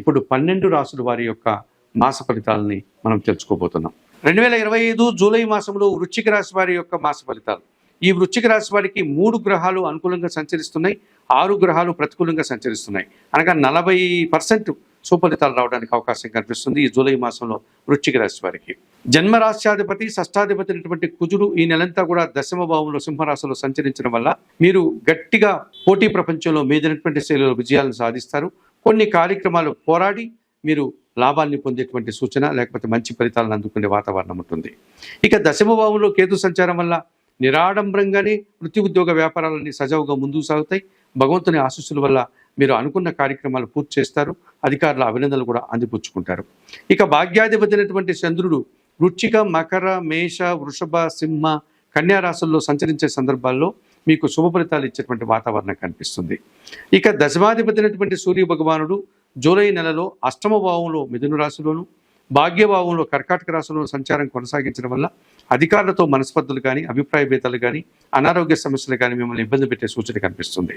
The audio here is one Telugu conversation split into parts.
ఇప్పుడు పన్నెండు రాసుల వారి యొక్క మాస ఫలితాలని మనం తెలుసుకోబోతున్నాం. రెండు వేల ఇరవై ఐదు జూలై మాసంలో వృశ్చిక రాశి వారి యొక్క మాస ఫలితాలు. ఈ వృశ్చిక రాశి వారికి మూడు గ్రహాలు అనుకూలంగా సంచరిస్తున్నాయి ఆరు గ్రహాలు ప్రతికూలంగా సంచరిస్తున్నాయి. అనగా నలభై పర్సెంట్ సుఫలితాలు రావడానికి అవకాశం కనిపిస్తుంది ఈ జూలై మాసంలో వృశ్చిక రాశి వారికి. జన్మరాశ్యాధిపతి షష్టాధిపతి అయినటువంటి కుజుడు ఈ నెలంతా కూడా దశమ భావంలో సింహరాశిలో సంచరించడం వల్ల మీరు గట్టిగా పోటీ ప్రపంచంలో మీదైనటువంటి శైలిలో విజయాలను సాధిస్తారు. కొన్ని కార్యక్రమాలు పోరాడి మీరు లాభాన్ని పొందేటువంటి సూచన లేకపోతే మంచి ఫలితాలను అందుకునే వాతావరణం ఉంటుంది. ఇక దశమభావంలో కేతు సంచారం వల్ల నిరాడంబరంగానే వృత్తి ఉద్యోగ వ్యాపారాలన్నీ సజావుగా ముందుకు సాగుతాయి. భగవంతుని ఆశీస్సుల వల్ల మీరు అనుకున్న కార్యక్రమాలు పూర్తి చేస్తారు. అధికారుల అభినందనలు కూడా అందిపుచ్చుకుంటారు. ఇక భాగ్యాధిపతి చంద్రుడు వృచ్చిక మకర మేష వృషభ సింహ కన్యా రాశుల్లో సంచరించే సందర్భాల్లో మీకు శుభ ఫలితాలు ఇచ్చేటువంటి వాతావరణం కనిపిస్తుంది. ఇక దశమాధిపతి సూర్య భగవానుడు జూలై నెలలో అష్టమ భావంలో మిథున రాశిలోను భాగ్యభావంలో కర్కాటక రాశిలో సంచారం కొనసాగించడం వల్ల అధికారులతో మనస్పర్ధలు కానీ అభిప్రాయ భేదాలు కానీ అనారోగ్య సమస్యలు కానీ మిమ్మల్ని ఇబ్బంది పెట్టే సూచన కనిపిస్తుంది.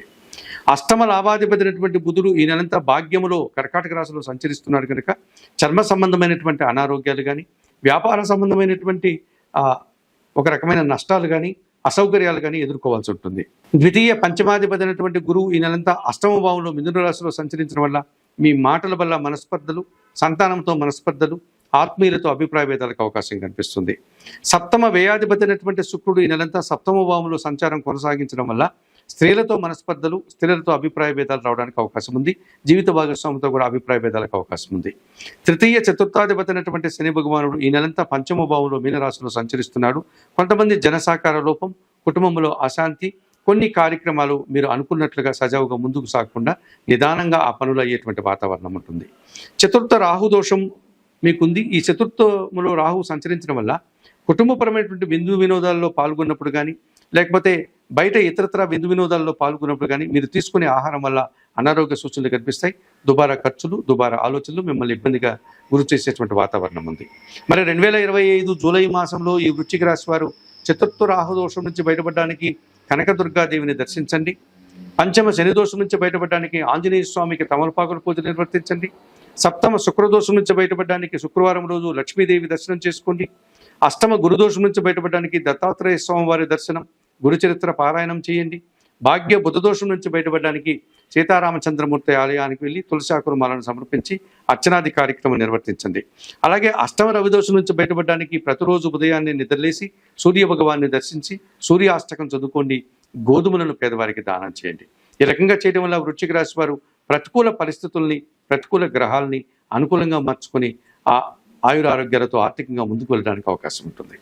అష్టమ లాభాధిపతి బుధుడు ఈ నెలంతా భాగ్యములో కర్కాటక రాశిలో సంచరిస్తున్నాడు కనుక చర్మ సంబంధమైనటువంటి అనారోగ్యాలు కానీ వ్యాపార సంబంధమైనటువంటి ఒక రకమైన నష్టాలు కానీ అసౌకర్యాలు కానీ ఎదుర్కోవాల్సి ఉంటుంది. ద్వితీయ పంచమాధిపతి అయినటువంటి గురువు ఈ నెలంతా అష్టమ భావంలో మిథున రాశిలో సంచరించడం వల్ల మీ మాటల వల్ల మనస్పర్ధలు సంతానంతో మనస్పర్ధలు ఆత్మీయులతో అభిప్రాయ భేదాలకు అవకాశం కనిపిస్తుంది. సప్తమ వ్యయాధిపతి అయినటువంటి శుక్రుడు ఈ నెలంతా సప్తమ భావంలో సంచారం కొనసాగించడం వల్ల స్త్రీలతో మనస్పర్ధలు స్త్రీలతో అభిప్రాయ భేదాలు రావడానికి అవకాశం ఉంది. జీవిత భాగస్వామితో కూడా అభిప్రాయ భేదాలకు అవకాశం ఉంది. తృతీయ చతుర్థాధిపతి అయినటువంటి శని భగవానుడు ఈ నెలంతా పంచమ భావంలో మీనరాశిలో సంచరిస్తున్నాడు. కొంతమంది జనసాకార లోపం కుటుంబంలో అశాంతి కొన్ని కార్యక్రమాలు మీరు అనుకున్నట్లుగా సజావుగా ముందుకు సాగకుండా నిదానంగా ఆ పనులు అయ్యేటువంటి వాతావరణం ఉంటుంది. చతుర్థ రాహు దోషం మీకుంది. ఈ చతుర్థములో రాహు సంచరించడం వల్ల కుటుంబపరమైనటువంటి బిందు వినోదాల్లో పాల్గొన్నప్పుడు కానీ లేకపోతే బయట ఇతరత్ర విందు వినోదాల్లో పాల్గొన్నప్పుడు కానీ మీరు తీసుకునే ఆహారం వల్ల అనారోగ్య సూచనలు కనిపిస్తాయి. దుబారా ఖర్చులు దుబారా ఆలోచనలు మిమ్మల్ని ఇబ్బందిగా గురి చేసేటువంటి వాతావరణం ఉంది. మరి రెండు వేల ఇరవై ఐదు జూలై మాసంలో ఈ వృశ్చిక రాశి వారు చతుర్థ రాహుదోషం నుంచి బయటపడడానికి కనకదుర్గాదేవిని దర్శించండి. పంచమ శని దోషం నుంచి బయటపడడానికి ఆంజనేయ స్వామికి తమలపాకుల పూజ నిర్వర్తించండి. సప్తమ శుక్రదోషం నుంచి బయటపడడానికి శుక్రవారం రోజు లక్ష్మీదేవి దర్శనం చేసుకోండి. అష్టమ గురుదోషం నుంచి బయటపడడానికి దత్తాత్రేయ స్వామివారి దర్శనం గురుచరిత్ర పారాయణం చేయండి. భాగ్య బుధదోషం నుంచి బయటపడడానికి సీతారామచంద్రమూర్తి ఆలయానికి వెళ్ళి తులసాకురు మాలను సమర్పించి అర్చనాది కార్యక్రమం నిర్వర్తించండి. అలాగే అష్టమ రవిదోషం నుంచి బయటపడడానికి ప్రతిరోజు ఉదయాన్నే నిద్రలేసి సూర్య భగవాన్ని దర్శించి సూర్యాష్టకం చదువుకోండి. గోధుమలను పేదవారికి దానం చేయండి. ఈ రకంగా చేయడం వల్ల వృశ్చిక రాశి వారు ప్రతికూల పరిస్థితుల్ని ప్రతికూల గ్రహాలని అనుకూలంగా మార్చుకొని ఆ ఆయుర ఆరోగ్యాలతో ఆర్థికంగా ముందుకు వెళ్ళడానికి అవకాశం ఉంటుంది.